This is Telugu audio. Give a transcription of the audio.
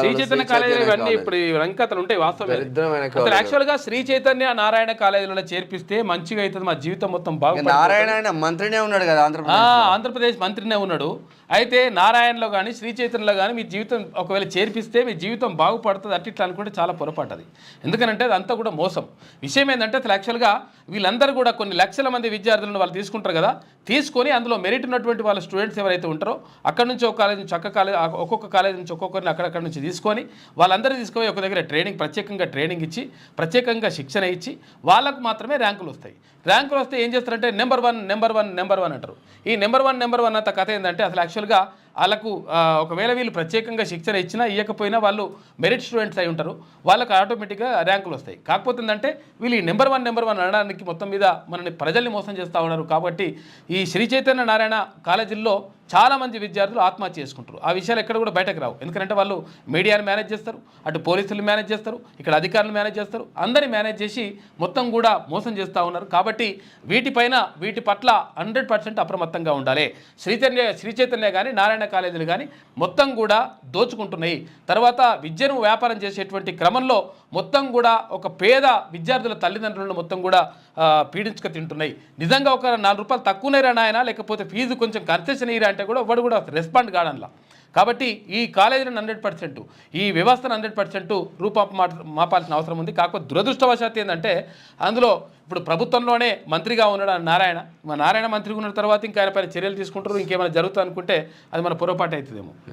శ్రీ చైతన్య కాలేజీలు ఇవన్నీ ఇప్పుడు ఉంటాయి వాస్తవం యాక్చువల్గా శ్రీ చైతన్య నారాయణ కాలేజీలలో చేర్పిస్తే మంచిగా అవుతుంది మా జీవితం మొత్తం నారాయణ మంత్రినే ఉన్నాడు కదా ఆంధ్రప్రదేశ్ ఆంధ్రప్రదేశ్ మంత్రినే ఉన్నాడు. అయితే నారాయణలో కానీ శ్రీ చైతన్యలో కానీ మీ జీవితం ఒకవేళ చేర్పిస్తే మీ జీవితం బాగుపడుతుంది అట్లా ఇట్లా అనుకుంటే చాలా పొరపాటు అది. ఎందుకనంటే అదంతా కూడా మోసం. విషయం ఏంటంటే అసలు యాక్చువల్గా వీళ్ళందరూ కూడా కొన్ని లక్షల మంది విద్యార్థులను వాళ్ళు తీసుకుంటారు కదా తీసుకొని అందులో మెరిట్ ఉన్నటువంటి వాళ్ళ స్టూడెంట్స్ ఎవరైతే ఉంటారో అక్కడ నుంచి ఒక కాలేజ్ నుంచి ఒక్క కాలేజ్ ఒక్కొక్క కాలేజ్ నుంచి ఒక్కొక్కరిని అక్కడక్కడ నుంచి తీసుకొని వాళ్ళందరూ తీసుకొని ఒక దగ్గర ట్రైనింగ్ ప్రత్యేకంగా ట్రైనింగ్ ఇచ్చి ప్రత్యేకంగా శిక్షణ ఇచ్చి వాళ్ళకు మాత్రమే ర్యాంకులు వస్తాయి. ర్యాంకులు వస్తే ఏం చేస్తారంటే number one number one number one అంటారు. ఈ నెంబర్ వన్ నెంబర్ వన్ అంత కథ ఏంటంటే అసలు యాక్చువల్గా వాళ్ళకు ఒకవేళ వీళ్ళు ప్రత్యేకంగా శిక్షణ ఇచ్చినా ఇవ్వకపోయినా వాళ్ళు మెరిట్ స్టూడెంట్స్ అయి ఉంటారు. వాళ్ళకు ఆటోమేటిక్గా ర్యాంకులు వస్తాయి. కాకపోతే ఏంటంటే వీళ్ళు ఈ నెంబర్ వన్ నెంబర్ వన్ అనడానికి మొత్తం మీద మనని ప్రజల్ని మోసం చేస్తూ ఉన్నారు. కాబట్టి ఈ శ్రీ చైతన్య నారాయణ కాలేజీల్లో చాలా మంది విద్యార్థులు ఆత్మహత్య చేసుకుంటారు. ఆ విషయాలు ఎక్కడ కూడా బయటకు రావు. ఎందుకంటే వాళ్ళు మీడియాని మేనేజ్ చేస్తారు అటు పోలీసులు మేనేజ్ చేస్తారు ఇక్కడ అధికారులు మేనేజ్ చేస్తారు. అందరిని మేనేజ్ చేసి మొత్తం కూడా మోసం చేస్తూ ఉన్నారు. కాబట్టి వీటిపైన వీటి పట్ల హండ్రెడ్ పర్సెంట్ అప్రమత్తంగా ఉండాలి. శ్రీచైతన్య కానీ నారాయణ కాలేజీలు కానీ మొత్తం కూడా దోచుకుంటున్నాయి. తర్వాత విద్యను వ్యాపారం చేసేటువంటి క్రమంలో మొత్తం కూడా ఒక పేద విద్యార్థుల తల్లిదండ్రులను మొత్తం కూడా పీడించుక తింటున్నాయి. నిజంగా ఒక నాలుగు రూపాయలు తక్కువనేరా నాయన లేకపోతే ఫీజు కొంచెం కన్సెషన్ ఇరా అంటే కూడా వాడు కూడా రెస్పాండ్ కాడనలా కాబట్టి ఈ కాలేజీని హండ్రెడ్ పర్సెంట్ ఈ వ్యవస్థను హండ్రెడ్ పర్సెంట్ రూపాప మాపాల్సిన అవసరం ఉంది. కాకపోతే దురదృష్టవశాత్తు ఏంటంటే అందులో ఇప్పుడు ప్రభుత్వంలోనే మంత్రిగా ఉన్నాడు నారాయణ. మా నారాయణ మంత్రిగా ఉన్న తర్వాత ఇంకా ఆయన పైన చర్యలు తీసుకుంటారు ఇంకేమైనా జరుగుతుంది అనుకుంటే అది మన పొరపాటు అవుతుందేమో.